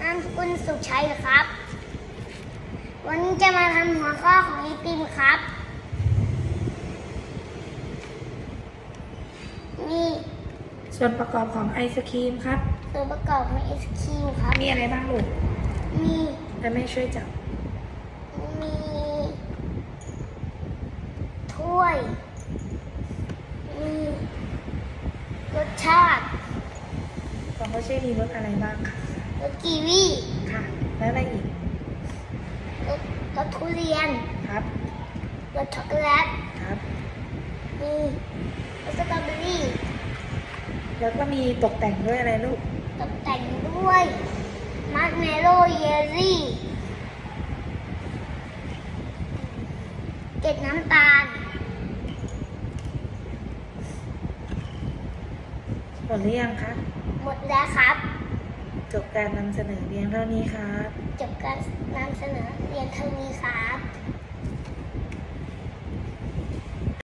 ครับนามสกุลสุขชัยครับ วันนี้จะมาทำหัวข้อของไอติมครับ มีส่วนประกอบของไอศครีมครับ ส่วนประกอบของไอศครีมครับ มีอะไรบ้างลูกมีแต่แม่ช่วยจับ มีถ้วย มีรสชาติของเขาช่วยมีรสอะไรบ้างคะรส กีวีค่ะ แล้วอะไรอีกรสทุเรียนครับรสช็อกโกแลตครับมีรสสตรอเบอรี่แล้วก็มีตกแต่งด้วยอะไรลูก ตกแต่งด้วยมาร์ชเมลโล่เยลลี่เกล็ดน้ำตาลหมดหรือยังคะ หมดแล้วครับ จบการนำเสนอเพียงเท่านี้ครับ จบการนำเสนอเรียนเท่านี้ครับ